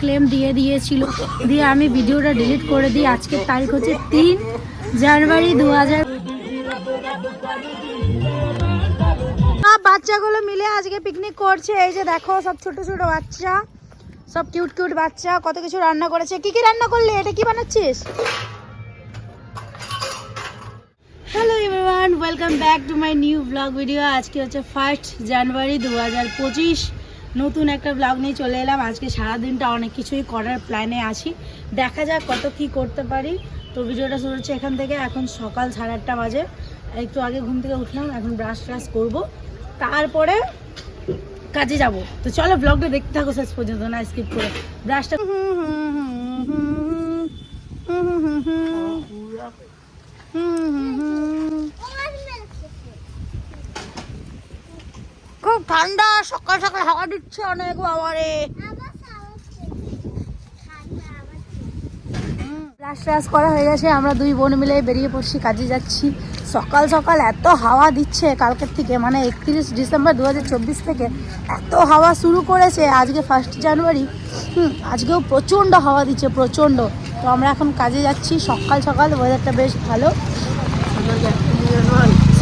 Claim দিয়ে দিয়েছিল। দিয়ে আমি ভিডিওটা ডিলিট করে দিই। আজকের তারিখ হচ্ছে তিন জানুয়ারি দু হাজার বাচ্চাগুলো মিলে আজকে পিকনিক করছে। এই যে দেখো, সব ছোট ছোট বাচ্চা। সব কিউট কিউট বাচ্চা। কত কিছু রান্না করেছে। কি কি রান্না করলি? এটা কি বানাচ্ছিস? Hello everyone welcome back to my new blog video আজকে হচ্ছে ফার্স্ট জানুয়ারি দু হাজার পঁচিশ। নতুন একটা ব্লগ নিয়ে চলে এলাম আজকে সারাদিনটা অনেক কিছুই করার প্ল্যানে আছি দেখা যাক কত কি করতে পারি তো ভিডিওটা শুরু হচ্ছে এখান থেকে এখন সকাল সাড়ে আটটা বাজে একটু আগে ঘুম থেকে উঠলাম এখন ব্রাশ ট্রাশ করব তারপরে কাজে যাব তো চলো ব্লগটা দেখতে থাকো শেষ পর্যন্ত না স্কিপ করে ব্রাশটা খুব ঠান্ডা, সকাল সকাল হাওয়া দিচ্ছে অনেক বাবারে। করা হয়ে গেছে, আমরা দুই বোন মিলে বেরিয়ে পড়ছি, কাজে যাচ্ছি। সকাল সকাল এত হাওয়া দিচ্ছে কালকের থেকে মানে একত্রিশ ডিসেম্বর দু হাজার চব্বিশ থেকে। এত হাওয়া শুরু করেছে, আজকে ফার্স্ট জানুয়ারি। হুম, আজকেও প্রচণ্ড হাওয়া দিচ্ছে, প্রচণ্ড। তো আমরা এখন কাজে যাচ্ছি, সকাল সকাল ওয়েদারটা বেশ ভালো।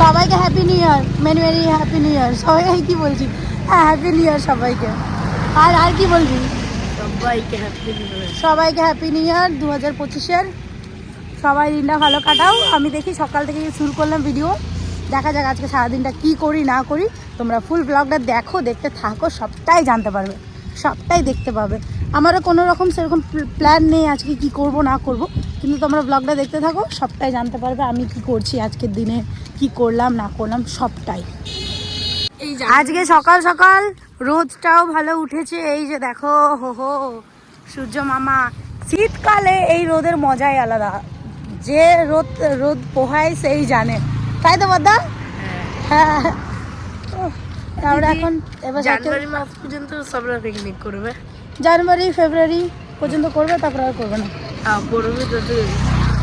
সবাইকে happy new year many many happy new year সবাইকে কি বলছি? হ্যাঁ হ্যাপি নিউ ইয়ার সবাইকে। আর আর কি বলবি? সবাইকে হ্যাপি সবাইকে হ্যাপি নিউ ইয়ার দু হাজার পঁচিশের। সবাই দিনটা ভালো কাটাও। আমি দেখি সকাল থেকে শুরু করলাম ভিডিও দেখা যাক আজকে সারাদিনটা কি করি না করি। তোমরা ফুল ব্লগটা দেখো দেখতে থাকো সবটাই জানতে পারবে। সবটাই দেখতে পাবে। আমারও কোনো রকম সেরকম প্ল্যান নেই আজকে কি করব না করব। কিন্তু তোমরা ব্লগটা দেখতে থাকো সবটাই জানতে পারবে আমি কি করছি আজকের দিনে কি করলাম না করলাম সবটাই। এই আজকে সকাল সকাল রোদটাও ভালো উঠেছে এই যে দেখো হো হো সূর্য মামা। শীতকালে এই রোদের মজাই আলাদা। যে রোদ রোদ পোহায় সেই জানে। তাই তো বদা হ্যাঁ। উহ, এখন এবার জানুয়ারি মাস পর্যন্ত সবরা পিকনিক করবে। জানুয়ারি ফেব্রুয়ারি পর্যন্ত করবে তারপর আর করবে না। হ্যাঁ করবে তো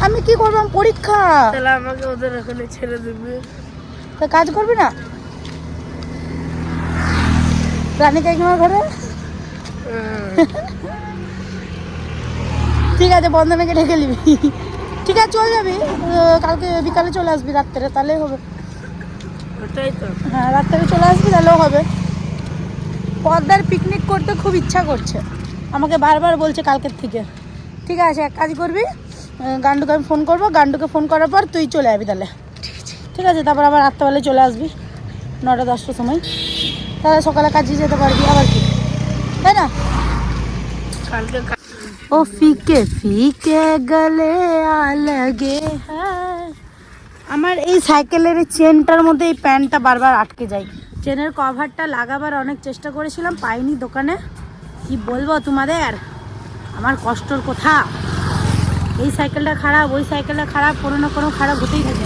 আমি কি করলাম পরীক্ষা। তাহলে আমাকে ওদের ওখানে ছেড়ে দেবে। তা কাজ করবি না? রানী কাকিমার ঘরে? ঠিক আছে বন্ধনাকে ঢেকে নিবি। ঠিক আছে চলে যাবি। কালকে বিকালে চলে আসবি রাত্রে তাহলেই হবে। হ্যাঁ রাত্রে চলে আসবি তাহলেও হবে। পদ্মার পিকনিক করতে খুব ইচ্ছা করছে। আমাকে বারবার বলছে কালকের থেকে। ঠিক আছে এক কাজ করবি গান্ডুকে আমি ফোন করব। গান্ডুকে ফোন করার পর তুই চলে যাবি তাহলে। ঠিক আছে তারপর আবার রাত্রেবেলায় চলে আসবি। নটা দশটার সময়। তাহলে সকালে কাজে যেতে পারবি। আবার কি? তাই না? কালকে ও ফিকে ফিকে গলে আলগে হ্যাঁ। আমার এই সাইকেলের এই চেনটার মধ্যে এই প্যান্টটা বারবার আটকে যায়। চেনের কভারটা লাগাবার অনেক চেষ্টা করেছিলাম, পাইনি দোকানে। কি বলব তোমাদের? আমার কষ্টর কথা। এই সাইকেলটা খারাপ, ওই সাইকেলটা খারাপ, কোনো না কোনো খারাপ হতেই থাকে।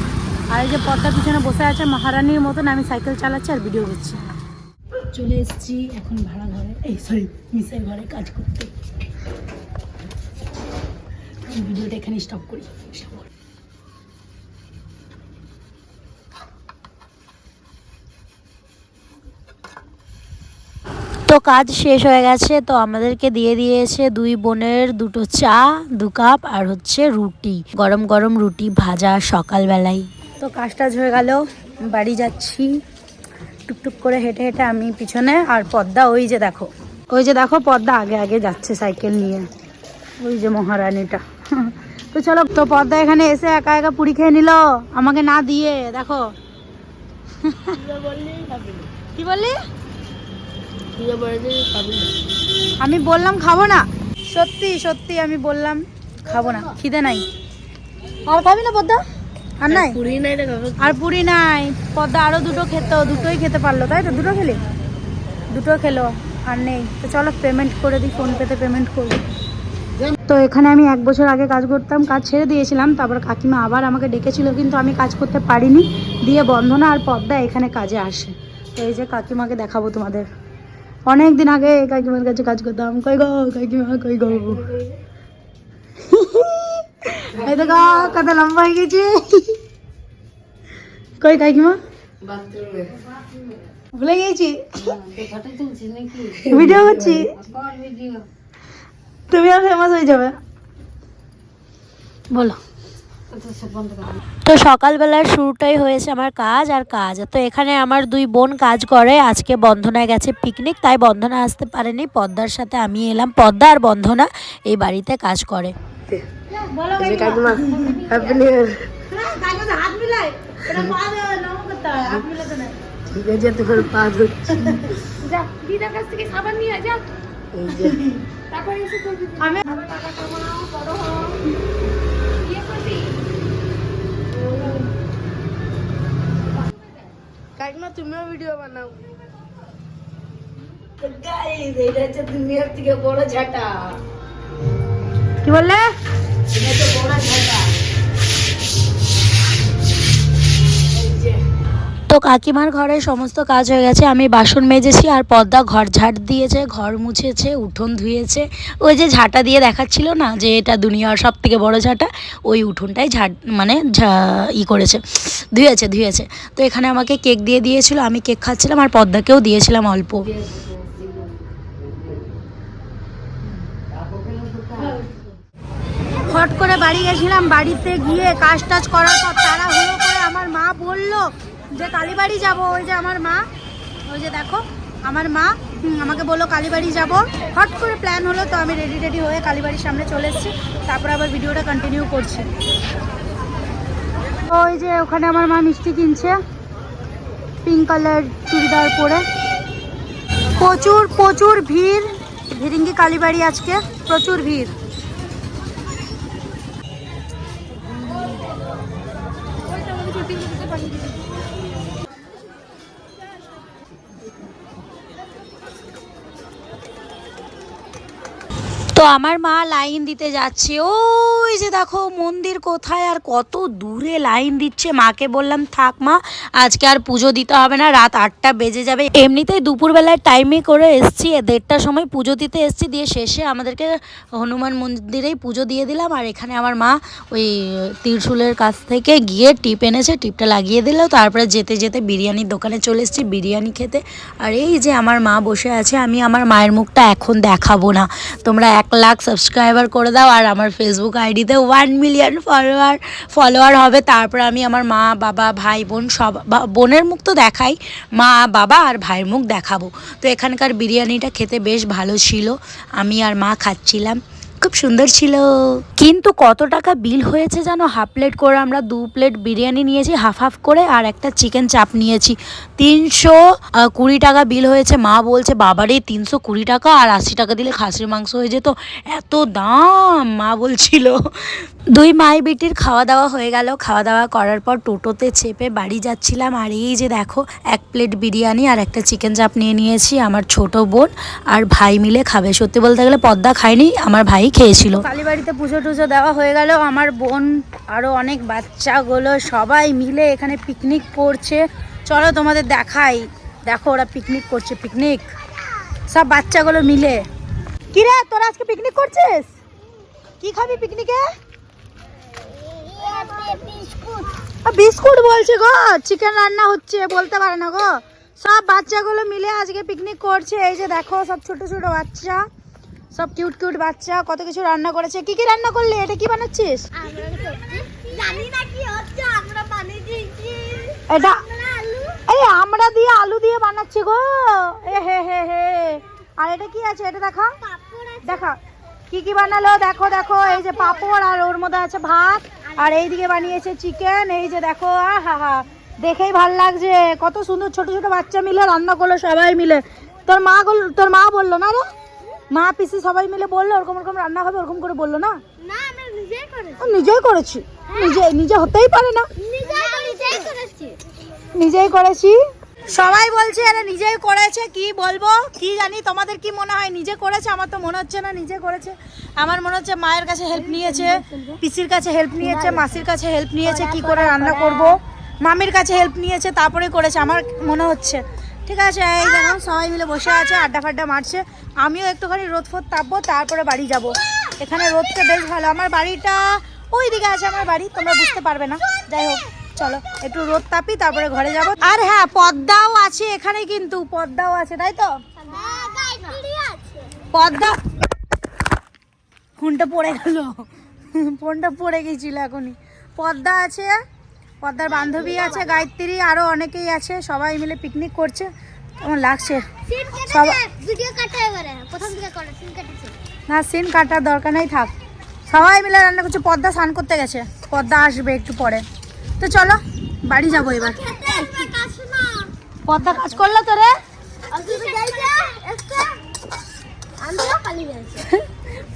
আর এই যে পর্দার পিছনে বসে আছে মহারানীর মতন, আমি সাইকেল চালাচ্ছি আর ভিডিও করছি। চলে এসেছি এখন ভাড়া ঘরে। এই সরি মিসের ঘরে কাজ করতে। ভিডিওটা এখানে স্টপ করি। stop করি। তো কাজ শেষ হয়ে গেছে, তো আমাদেরকে দিয়ে দিয়েছে দুই বোনের দুটো চা, দু কাপ আর হচ্ছে রুটি, গরম গরম রুটি ভাজা সকালবেলায়। তো কাজ টাজ হয়ে গেল, বাড়ি যাচ্ছি। টুকটুক করে হেঁটে হেঁটে আমি পিছনে আর পদ্মা ওই যে দেখো। ওই যে দেখো পদ্মা আগে আগে যাচ্ছে সাইকেল নিয়ে। ওই যে মহারানীটা। তো চলো, তো পদ্মা এখানে এসে একা একা পুরি খেয়ে নিল। আমাকে না দিয়ে, দেখো। কি বললি? আমি বললাম খাব না। সত্যি সত্যি আমি বললাম খাব না। খিদে নাই। আর খাবি না পদ্মা? আর নাই? পুরি নাই আর পুরি নাই। পদ্মা আরও দুটো খেত দুটোই খেতে পারল তাই তো? দুটো খেলি? দুটো খেলো আর নেই। তো চলো পেমেন্ট করে দিই ফোন পেতে পেমেন্ট করব। তো এখানে আমি এক বছর আগে কাজ করতাম কাজ ছেড়ে দিয়েছিলাম। তারপর কাকিমা আবার আমাকে ডেকেছিল কিন্তু আমি কাজ করতে পারিনি। দিয়ে বন্ধনা আর পদ্মা এখানে কাজে আসে। তো এই যে কাকিমাকে দেখাবো তোমাদের। অনেক দিন আগে কাকিমার কাছে কাজ করতাম। কই গো কাকিমা কই গো? এই দেখো, কত লম্বা হয়ে গেছে। কই কাকিমা ভুলে গেছি। ভিডিও করছি। তুমিও ফেমাস হয়ে যাবে। বলো। তো সকালবেলার শুরুটাই হয়েছে আমার কাজ আর কাজ। তো এখানে আমার দুই বোন কাজ করে। আজকে বন্ধনায় গেছে পিকনিক তাই বন্ধনা আসতে পারেনি। পদ্মার সাথে আমি এলাম। পদ্মা আর বন্ধনা এই বাড়িতে কাজ করে। ঠিক আছে তোমার পা ধরছি। যা দিদার কাছ থেকে সাবান নিয়ে যা। তারপরে এসে আমি বড় হও বিয়ে করবি কাকিমা তুমিও ভিডিও বানাও। এটা হচ্ছে দুনিয়ার থেকে বড় ঝাঁটা। কি বললে? কাকিমার ঘরে সমস্ত কাজ হয়ে গেছে। আমি বাসন মেজেছি আর পদ্মা ঘর ঝাড় দিয়েছে, ঘর মুছেছে, উঠোন ধুয়েছে। ওই যে ঝাঁটা দিয়ে দেখাচ্ছিল না যে এটা দুনিয়ার সব থেকে বড় ঝাঁটা? ওই উঠোনটাই ঝাড় মানে ই করেছে, ধুয়েছে ধুয়েছে। তো এখানে আমাকে কেক দিয়ে দিয়েছিল, আমি কেক খাচ্ছিলাম আর পদ্মাকেও দিয়েছিলাম অল্প। হট করে বাড়ি গেছিলাম, বাড়িতে গিয়ে কাজ টাজ করার পর তারা হলো করে আমার মা বলল যে কালীবাড়ি যাব, ওই যে আমার মা, ওই যে দেখো, আমার মা আমাকে বলল কালীবাড়ি যাব। হট করে প্ল্যান হলো, তো আমি রেডি রেডি হয়ে কালীবাড়ির সামনে চলে এসেছি। তারপর আবার ভিডিওটা কন্টিনিউ করছি। ওই যে ওখানে আমার মা মিষ্টি কিনছে পিঙ্ক কালার চুড়িদার পরে। প্রচুর প্রচুর ভিড়। ভিরিঙ্গি কালীবাড়ি আজকে, প্রচুর ভিড়। তো আমার মা লাইন দিতে যাচ্ছে। ওই যে দেখো মন্দির কোথায় আর কত দূরে লাইন দিচ্ছে। মাকে বললাম, থাক মা, আজকে আর পুজো দিতে হবে না, রাত আটটা বেজে যাবে। এমনিতেই দুপুরবেলার টাইমে করে এসছি দেড়টার সময় পুজো দিতে এসছি, দিয়ে শেষে আমাদেরকে হনুমান মন্দিরেই পুজো দিয়ে দিলাম। আর এখানে আমার মা ওই ত্রিশুলের কাছ থেকে গিয়ে টিপ এনেছে, টিপটা লাগিয়ে দিল। তারপরে যেতে যেতে বিরিয়ানির দোকানে চলে এসেছি, বিরিয়ানি খেতে। আর এই যে আমার মা বসে আছে, আমি আমার মায়ের মুখটা এখন দেখাবো না। তোমরা এক লাখ সাবস্ক্রাইবার করে দাও, আর আমার ফেসবুক আইডিতে ওয়ান মিলিয়ন ফলোয়ার ফলোয়ার হবে। তারপর আমি আমার মা, বাবা, ভাই, বোন সব বোনের মুখ তো দেখাই, মা, বাবা আর ভাইয়ের মুখ দেখাবো। তো এখানকার বিরিয়ানিটা খেতে বেশ ভালো ছিল। আমি আর মা খাচ্ছিলাম। খুব সুন্দর ছিল। কিন্তু কত টাকা বিল হয়েছে জানো? হাফ প্লেট করে আমরা দু প্লেট বিরিয়ানি নিয়েছি, হাফ হাফ করে, আর একটা চিকেন চাপ নিয়েছি। তিনশো কুড়ি টাকা বিল হয়েছে। মা বলছে, বাবারে, তিনশো কুড়ি টাকা আর আশি টাকা দিলে খাসির মাংস হয়ে যেত। এত দাম! মা বলছিল। দুই মাই বেটির খাওয়া দাওয়া হয়ে গেল। খাওয়া দাওয়া করার পর টোটোতে চেপে বাড়ি যাচ্ছিলাম। আর এই যে দেখো, এক প্লেট বিরিয়ানি আর একটা চিকেন চাপ নিয়ে নিয়েছি। আমার ছোট বোন আর ভাই মিলে খাবে। সত্যি বলতে গেলে পদ্মা খায়নি, আমার ভাই খেয়েছিল। কালীবাড়িতে পুজো টুজো দেওয়া হয়ে গেল। আমার বোন, আরও অনেক বাচ্চাগুলো সবাই মিলে এখানে পিকনিক করছে। চলো তোমাদের দেখাই। দেখো ওরা পিকনিক করছে পিকনিক সব বাচ্চাগুলো মিলে। কিরে, তোরা আজকে পিকনিক করছিস? কি খাবি পিকনিকে বিস্কুট বলছে গো চিকেন রান্না হচ্ছে, বলতে পারে না গো। সব বাচ্চাগুলো মিলে আজকে পিকনিক করছে। এই যে দেখো, সব ছোট ছোট বাচ্চা। সব কিউট কিউট বাচ্চা কত কিছু রান্না করেছে। কি কি রান্না করলে? এটা কি বানাচ্ছিস? জানি না কি হচ্ছে আমরা বানিয়ে দিয়েছি। এটা এই আমরা দিয়ে আলু দিয়ে বানাচ্ছি গো। এ হে হে হে। আর এটা কি আছে? এটা দেখা। দেখা। কি কি বানালো? দেখো দেখো। এই যে পাপড় আর ওর মধ্যে আছে ভাত। আর এইদিকে বানিয়েছে চিকেন এই যে দেখো হা হা। দেখেই ভালো লাগছে। কত সুন্দর ছোট ছোট বাচ্চা মিলে রান্না করল সবাই মিলে। তোর মা তোর মা বলল না রে মা পিসি সবাই মিলে বলল ওরকম ওরকম রান্না হবে ওরকম করে বলল না? না নিজেই করেছি। নিজেই নিজে নিজে হতেই পারে না। নিজেই নিজেই করেছি। নিজেই করেছি। সবাই বলছে এরা নিজেই করেছে কি বলব? কি জানি তোমাদের কি মনে হয়? নিজে করেছে আমার তো মনে হচ্ছে না নিজে করেছে। আমার মনে হচ্ছে মায়ের কাছে হেল্প নিয়েছে পিসির কাছে হেল্প নিয়েছে মাসির কাছে হেল্প নিয়েছে কি করে রান্না করব? মামির কাছে হেল্প নিয়েছে তারপরে করেছে আমার মনে হচ্ছে। ঠিক আছে, এই দেখো সবাই মিলে বসে আছে, আড্ডা ফাড্ডা মারছে। আমিও একটুখানি রোদ ফোদ তাপবো, তারপরে বাড়ি যাব। এখানে রোদটা বেশ ভালো। আমার বাড়িটা ওই দিকে আছে আমার বাড়ি, তোমরা বুঝতে পারবে না। যাই হোক, চলো, একটু রোদ তাপি, তারপরে ঘরে যাব। আর হ্যাঁ পদ্মাও আছে এখানে কিন্তু, পদ্মাও আছে, তাই তো? পদ্মা, ফোনটা পড়ে গেল, ফোনটা পড়ে গেছিল এখনই। পদ্মা আছে পদ্মার বান্ধবী আছে গায়ত্রী আরও অনেকেই আছে সবাই মিলে পিকনিক করছে। কেমন লাগছে? না সিন কাটার দরকার নেই থাক। সবাই মিলে রান্না করছে পদ্মা স্নান করতে গেছে। পদ্মা আসবে একটু পরে। তো চলো বাড়ি যাব এবার। পদ্মা কাজ করল তো রে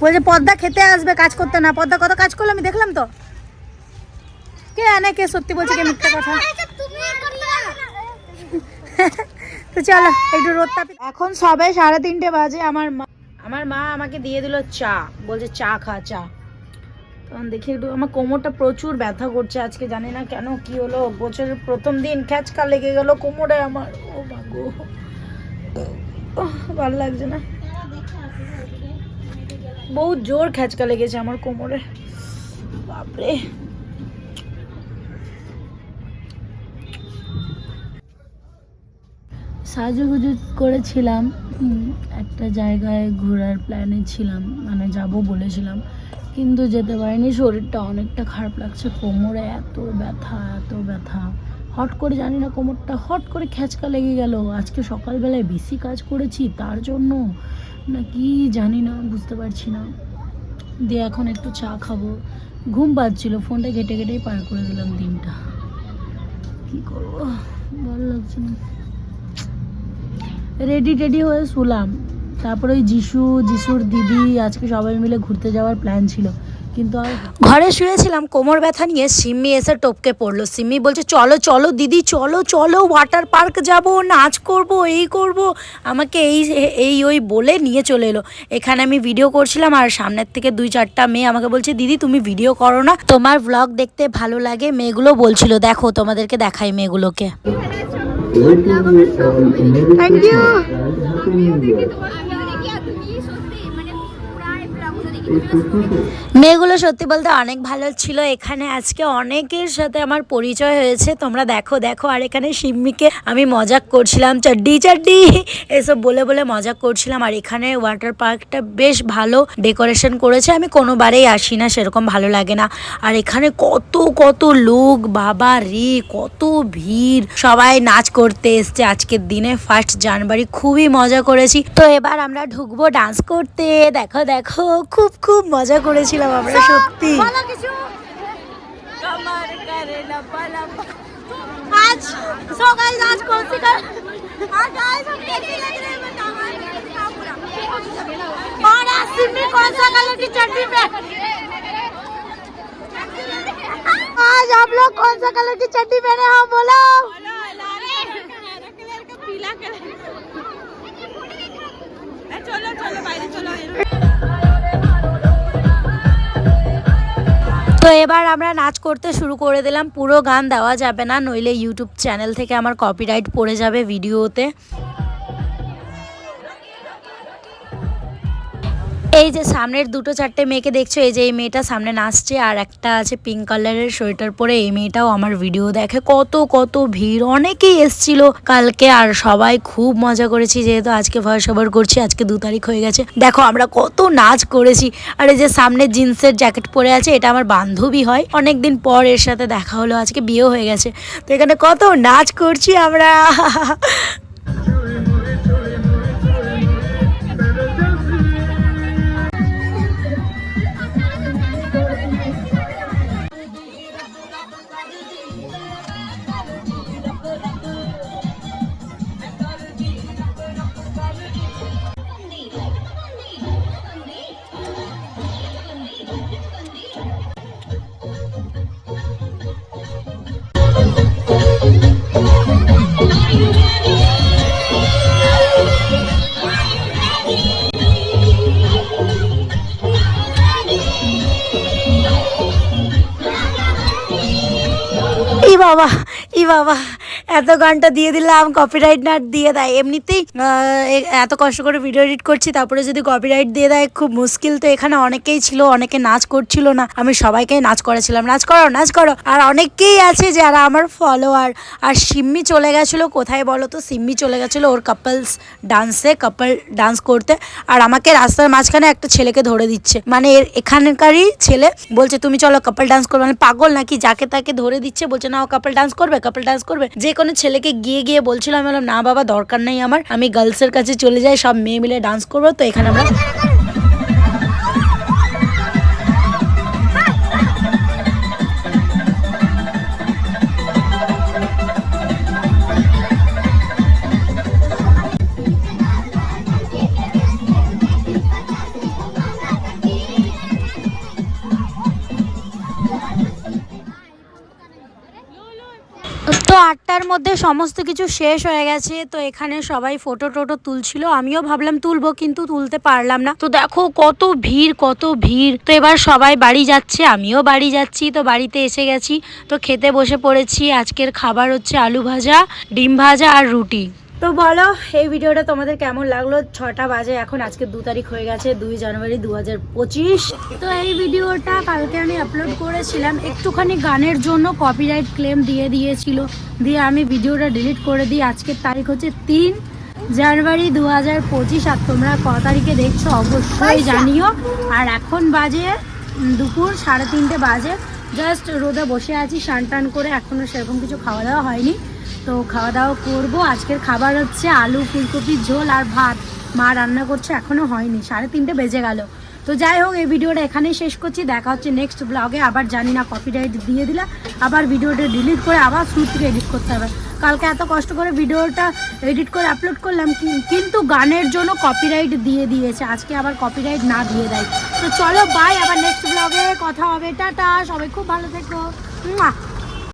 বলছে পদ্মা খেতে আসবে কাজ করতে না। পদ্মা কত কাজ করল আমি দেখলাম তো। কে আনে, কে সত্যি বলছে, কে মিথ্যা কথা? তো চলো, একটু রোদ তাপি এখন সবে সাড়ে তিনটে বাজে, আমার মা আমার মা আমাকে দিয়ে দিল চা, বলছে চা খা, চা। তখন দেখি একটু আমার কোমরটা প্রচুর ব্যথা করছে আজকে, জানি না কেন কি হলো, বছরের প্রথম দিন খ্যাচকা লেগে গেল কোমরে আমার। ও মাগো ভালো লাগছে না। বহুত জোর খ্যাচকা লেগেছে আমার কোমরে। বাপরে। সাজুগুজু করেছিলাম একটা জায়গায় ঘোরার প্ল্যানে ছিলাম মানে যাব বলেছিলাম, কিন্তু যেতে পারিনি, শরীরটা অনেকটা খারাপ লাগছে, কোমরে এত ব্যথা এত ব্যথা। হট করে, জানি না কোমরটা, হট করে খ্যাচকা লেগে গেল। আজকে সকালবেলায় বেশি কাজ করেছি, তার জন্য না কি জানি না, বুঝতে পারছি না। দিয়ে এখন একটু চা খাব। ঘুম পাচ্ছিল, ফোনটা ঘেটে ঘেটেই পার করে দিলাম দিনটা। কি করব? ভালো লাগছে না। রেডি, টেডি হয়ে শুলাম। তারপরে ওই যিশু, যিশুর দিদি, আজকে সবাই মিলে ঘুরতে যাওয়ার প্ল্যান ছিল। কিন্তু ঘরে শুয়েছিলাম, কোমর ব্যথা নিয়ে সিম্মি এসে টপকে পড়ল। সিম্মি বলছে, চলো চলো দিদি, চলো চলো ওয়াটার পার্ক যাব, নাচ করব, এই করব। আমাকে এই এই ওই বলে নিয়ে চলে এলো। এখানে আমি ভিডিও করছিলাম আর সামনের থেকে দুই, চারটা মেয়ে আমাকে বলছে, দিদি, তুমি ভিডিও করো না। তোমার ব্লগ দেখতে ভালো লাগে, মেয়েগুলো বলছিল, দেখো, তোমাদেরকে দেখাই মেয়েগুলোকে। Thank you. মেয়েগুলো সত্যি বলতে অনেক ভালো ছিল। এখানে আজকে অনেকের সাথে আমার পরিচয় হয়েছে। তোমরা দেখো দেখো। আর এখানে সিম্মিকে আমি মজাক করছিলাম। চাড্ডি চাড্ডি! এসব বলে বলে মজাক করছিলাম। আর এখানে ওয়াটার পার্কটা বেশ ভালো ডেকোরেশন করেছে। আমি কোনোবারেই আসি না, সেরকম ভালো লাগে না। আর এখানে কত কত লোক, বাবা রে! কত ভিড়! সবাই নাচ করতে এসছে। আজকের দিনে ফার্স্ট জানুয়ারি খুবই মজা করেছি। তো এবার আমরা ঢুকবো ডান্স করতে। দেখো দেখো, খুব খুব মজা করেছিলাম আমরা সত্যি আজ সো গাইস আজ কোন সি কার आज गाइस हम कैसी लग रहे हैं बताओ और आज सिम्मी कौन सा कलर की चड्डी पे आज आप लोग कौन सा कलर की चड्डी पहने हो बोलो তো এবার আমরা নাচ করতে শুরু করে দিলাম। পুরো গান দেওয়া যাবে না, নইলে ইউটিউব চ্যানেল থেকে আমার কপিরাইট পড়ে যাবে ভিডিওতে এই যে সামনের দুটো চারটে মেয়েকে দেখছ, এই যে এই মেয়েটা সামনে নাচছে আর একটা আছে পিঙ্ক কালারের সোয়েটার পরে, এই মেয়েটাও আমার ভিডিও দেখে কত কত ভিড়। অনেকেই এসছিল কালকে আর সবাই খুব মজা করেছি, যেহেতু আজকে ভয়েস ওভার করছি, আজকে দু তারিখ হয়ে গেছে। দেখো আমরা কত নাচ করেছি। আর এই যে সামনে জিন্সের জ্যাকেট পরে আছে, এটা আমার বান্ধবী হয়। অনেকদিন পর এর সাথে দেখা হলো, আজকে বিয়ে হয়ে গেছে। তো এখানে কত নাচ করছি আমরা। ই বাবা ই বাবা এত গানটা দিয়ে দিলাম কপিরাইট না দিয়ে দেয়। এমনিতেই এত কষ্ট করে ভিডিও এডিট করছি, তারপরে যদি কপিরাইট দিয়ে দেয়, খুব মুশকিল। তো এখানে অনেকেই ছিল, অনেকে নাচ করছিল না। আমি সবাইকেই নাচ করেছিলাম। নাচ করো নাচ করো। আর অনেকেই আছে যারা আমার ফলোয়ার আর সিম্মি চলে গেছিল কোথায় বলো তো? সিম্মি চলে গেছিল ওর কাপলস ডান্সে কাপল ডান্স করতে। আর আমাকে রাস্তার মাঝখানে একটা ছেলেকে ধরে দিচ্ছে। মানে এর এখানকারই ছেলে বলছে, তুমি চলো কাপল ডান্স করবে মানে পাগল নাকি? যাকে তাকে ধরে দিচ্ছে, বলছে, না, ও কাপল ডান্স করবে কাপল ডান্স করবে। যে কোনো ছেলেকে গিয়ে গিয়ে বলছিল, আমি বললাম, না বাবা, দরকার নেই আমার। আমি গার্লসের কাছে চলে যাই, সব মেয়ে মিলে ডান্স করব। তো এখানে আমরা তো মধ্যে সমস্ত কিছু শেষ হয়ে গেছে। তো এখানে সবাই ফটো টোটো তুলছিল। আমিও ভাবলাম তুলবো, কিন্তু তুলতে পারলাম না। তো দেখো কত ভিড় কত ভিড়। তো এবার সবাই বাড়ি যাচ্ছে, আমিও বাড়ি যাচ্ছি। তো বাড়িতে এসে গেছি। তো খেতে বসে পড়েছি। আজকের খাবার হচ্ছে আলু ভাজা, ডিম ভাজা আর রুটি। তো বলো এই ভিডিওটা তোমাদের কেমন লাগল? ছটা বাজে এখন আজকে দু তারিখ হয়ে গেছে দুই জানুয়ারি দু হাজার পঁচিশ। তো এই ভিডিওটা কালকে আমি আপলোড করেছিলাম। একটুখানি গানের জন্য কপিরাইট ক্লেম দিয়ে দিয়েছিল। দিয়ে আমি ভিডিওটা ডিলিট করে দিই। আজকের তারিখ হচ্ছে তিন জানুয়ারি দু হাজার পঁচিশ। আর তোমরা ক তারিখে দেখছ অবশ্যই জানিও। আর এখন বাজে দুপুর সাড়ে তিনটে বাজে। জাস্ট রোদে বসে আছি স্নান টান করে এখনও সেরকম কিছু খাওয়া দাওয়া হয়নি। তো খাওয়া দাওয়া করব। আজকের খাবার হচ্ছে আলু ফুলকপির ঝোল আর ভাত। মা রান্না করছে, এখনও হয়নি। সাড়ে তিনটে বেজে গেল। তো যাই হোক, এই ভিডিওটা এখানেই শেষ করছি। দেখা হচ্ছে নেক্সট ব্লগে আবার জানি না কপিরাইট দিয়ে দিলে। আবার ভিডিওটা ডিলিট করে আবার শুরু থেকে এডিট করতে হবে। কালকে এত কষ্ট করে ভিডিওটা এডিট করে আপলোড করলাম কিন্তু গানের জন্য কপিরাইট দিয়ে দিয়েছে। আজকে আবার কপিরাইট না দিয়ে দেয়। তো চলো বাই আবার নেক্সট ব্লগে কথা হবে। টাটা। সবাই খুব ভালো থেকো।